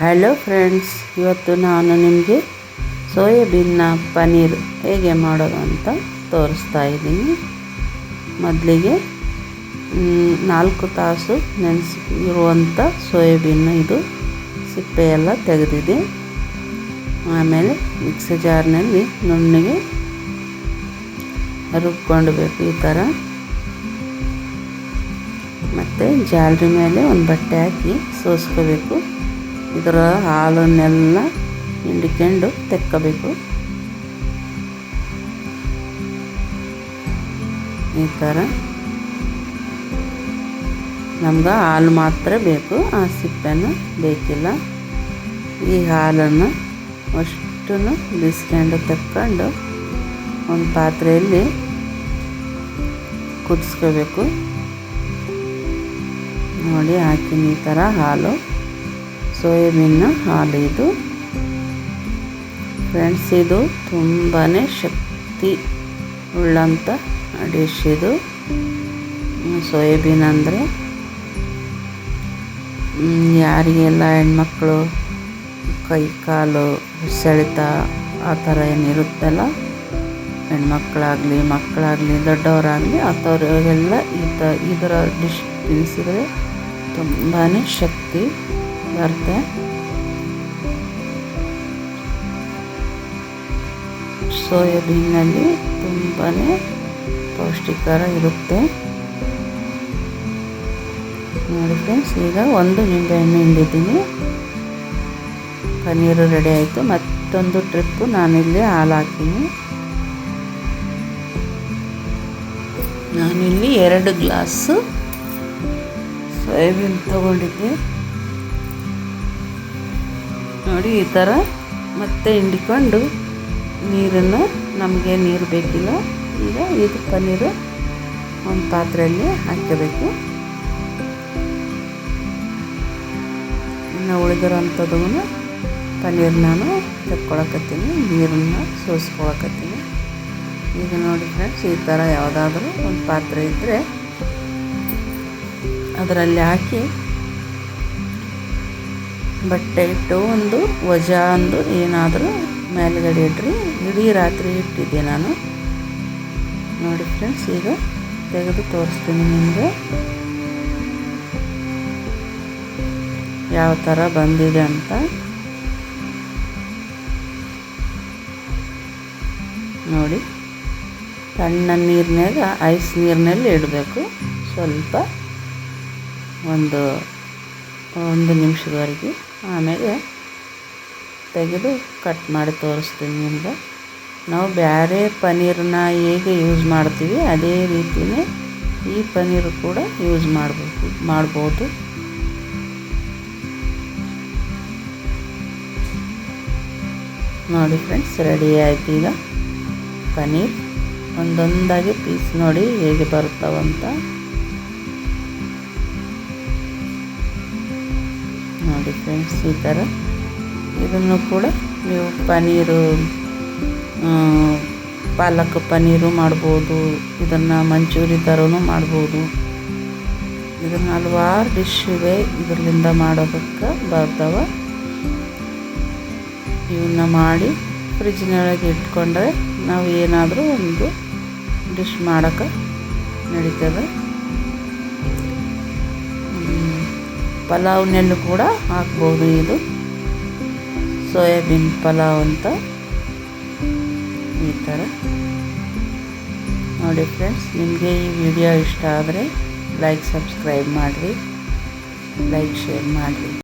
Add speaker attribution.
Speaker 1: Hello friends ಇವತ್ತು ನಾನು ನಿಮಗೆ ಸೋಯಾಬೀನ್ನ ಪನ್ನೀರ್ ಹೇಗೆ ಮಾಡೋದು ಅಂತ ತೋರಿಸ್ತಾ ಇದ್ದೀನಿ. ಮೊದಲಿಗೆ ನಾಲ್ಕು ತಾಸು ನೆನೆಸಿ ಇರುವಂಥ ಸೋಯಾಬೀನ್ ಇದು ಸಿಪ್ಪೆಯೆಲ್ಲ ತೆಗೆದಿದೆ. ಆಮೇಲೆ ಮಿಕ್ಸಿ ಜಾರ್ನಲ್ಲಿ ನುಣ್ಣಗೆ ರುಬ್ಕೊಂಡ್ಬೇಕು ಈ ಥರ. ಮತ್ತು ಜಾಲರಿ ಮೇಲೆ ಒಂದು ಬಟ್ಟೆ ಹಾಕಿ ಸೋಸ್ಕೋಬೇಕು. ಇದರ ಹಾಲನ್ನೆಲ್ಲ ಹಿಂಡಿಕೊಂಡು ತೆಕ್ಕಬೇಕು. ಈ ಥರ ನಮ್ಗೆ ಹಾಲು ಮಾತ್ರ ಬೇಕು, ಆ ಸಿಪ್ಪೆನೂ ಬೇಕಿಲ್ಲ. ಈ ಹಾಲನ್ನು ಅಷ್ಟು ಬಿಸ್ಕೊಂಡು ತಕ್ಕೊಂಡು ಒಂದು ಪಾತ್ರೆಯಲ್ಲಿ ಕುದಿಸ್ಕೋಬೇಕು. ನೋಡಿ, ಹಾಕಿನ ಈ ಥರ ಹಾಲು. ಸೋಯಾಬೀನ್ನ ಹಾಲು ಇದು ಫ್ರೆಂಡ್ಸ್, ಇದು ತುಂಬಾ ಶಕ್ತಿ ಉಳ್ಳಂಥ ಡಿಶ್ ಇದು ಸೋಯಾಬೀನ್ ಅಂದರೆ ಯಾರಿಗೆಲ್ಲ ಹೆಣ್ಮಕ್ಳು ಕೈ ಕಾಲು ಸೆಳೆತ ಆ ಥರ ಏನಿರುತ್ತಲ್ಲ, ಹೆಣ್ಮಕ್ಳಾಗಲಿ, ಮಕ್ಕಳಾಗಲಿ, ದೊಡ್ಡವರಾಗಲಿ ಅಂಥವ್ರಿಗೆಲ್ಲ ಈ ತ ಇದರ ಡಿಶ್ ತಿನ್ನಿಸಿದ್ರೆ ತುಂಬಾ ಶಕ್ತಿ ಬರುತ್ತೆ ಸೋಯಾಬೀನಲ್ಲಿ ತುಂಬಾ ಪೌಷ್ಟಿಕರ ಇರುತ್ತೆ. ನೋಡಿ ಫ್ರೆಂಡ್ಸ್ ಈಗ ಒಂದು ನಿಂಬೆಹಣ್ಣು ಹಿಂಡಿದ್ದೀನಿ. ಪನ್ನೀರು ರೆಡಿ ಆಯಿತು. ಮತ್ತೊಂದು ಟ್ರಿಪ್ಪು ನಾನಿಲ್ಲಿ ಹಾಲು ಹಾಕ್ತೀನಿ. ನಾನಿಲ್ಲಿ ಎರಡು ಗ್ಲಾಸು ಸೋಯಾಬೀನ್ ತಗೊಂಡಿದ್ದೆ. ನೋಡಿ ಈ ಥರ ಮತ್ತೆ ಹಿಂಡಿಕೊಂಡು ನೀರನ್ನು ನಮಗೆ ನೀರು ಬೇಕಿಲ್ಲ. ಈಗ ಇದು ಪನ್ನೀರು ಒಂದು ಪಾತ್ರೆಯಲ್ಲಿ ಹಾಕಬೇಕು ಇನ್ನು ಉಳಿದಿರೋಂಥದ್ದು ಪನ್ನೀರ್ ನಾನು ತೆಕ್ಕೊಳಕತ್ತೀನಿ, ನೀರನ್ನು ಸೋಸ್ಕೊಳಕತ್ತೀನಿ. ಈಗ ನೋಡಿ ಫ್ರೆಂಡ್ಸ್, ಈ ಥರ ಯಾವುದಾದ್ರೂ ಒಂದು ಪಾತ್ರೆ ಇದ್ದರೆ ಅದರಲ್ಲಿ ಹಾಕಿ ಬಟ್ಟೆ ಇಟ್ಟು ಒಂದು ವಜಾ ಒಂದು ಏನಾದರೂ ಮೇಲ್ಗಡೆ ಇಡ್ರಿ. ಇಡೀ ರಾತ್ರಿ ಇಟ್ಟಿದ್ದೆ ನಾನು. ನೋಡಿ ಫ್ರೆಂಡ್ಸ್ ಈಗ ತೆಗೆದು ತೋರಿಸ್ತೀನಿ ನಿಮಗೆ. ಯಾವ ಥರ ಬಂದಿದೆ ಅಂತ. ನೋಡಿ, ತಣ್ಣ ನೀರಿನಾಗ ಐಸ್ ನೀರಿನಲ್ಲಿ ಇಡಬೇಕು. ಸ್ವಲ್ಪ ಒಂದು ಒಂದು ನಿಮಿಷದವರೆಗೆ. ಆಮೇಲೆ ತೆಗೆದು ಕಟ್ ಮಾಡಿ ತೋರಿಸ್ತೀನಿ ನಿಮ್ಗೆ. ನಾವು ಬೇರೆ ಪನ್ನೀರನ್ನ ಹೇಗೆ ಯೂಸ್ ಮಾಡ್ತೀವಿ, ಅದೇ ರೀತಿಯೇ ಈ ಪನ್ನೀರು ಕೂಡ ಯೂಸ್ ಮಾಡಬೇಕು, ಮಾಡ್ಬೋದು. ನೋಡಿ ಫ್ರೆಂಡ್ಸ್ ರೆಡಿ ಆಯ್ತು ಈಗ. ಪನ್ನೀರ್ ಒಂದೊಂದಾಗಿ ಪೀಸ್ ನೋಡಿ ಹೇಗೆ ಬರುತ್ತವಂತ. ನೋಡಿ ಫ್ರೆಂಡ್ಸ್ ಈ ಥರ ಇದನ್ನು ಕೂಡ ನೀವು ಪನ್ನೀರು ಪಾಲಕ್ ಪನ್ನೀರು ಮಾಡ್ಬೋದು, ಇದನ್ನು ಮಂಚೂರಿ ಥರನೂ ಮಾಡ್ಬೋದು. ಇದನ್ನು ಹಲವಾರು ಡಿಶ್ ಇವೆ. ಇದರಿಂದ ಮಾಡೋದಕ್ಕೆ ಬರ್ತಾವೆ. ಇವನ್ನ ಮಾಡಿ ಫ್ರಿಜ್ನೊಳಗೆ ಇಟ್ಕೊಂಡ್ರೆ ನಾವು ಏನಾದರೂ ಒಂದು ಡಿಶ್ ಮಾಡೋಕ್ಕೆ ನಡೀತದೆ. ಪಲಾವ್ನಲ್ಲೂ ಕೂಡ ಹಾಕ್ಬೋದು ಇದು. ಸೋಯಾಬೀನ್ ಪಲಾವ್ ಅಂತ ಈ ಥರ. ನೋಡಿ ಫ್ರೆಂಡ್ಸ್ ನಿಮಗೆ ಈ ವಿಡಿಯೋ ಇಷ್ಟ ಆದರೆ ಲೈಕ್ ಸಬ್ಸ್ಕ್ರೈಬ್ ಮಾಡಿರಿ. ಲೈಕ್ ಶೇರ್ ಮಾಡಿರಿ.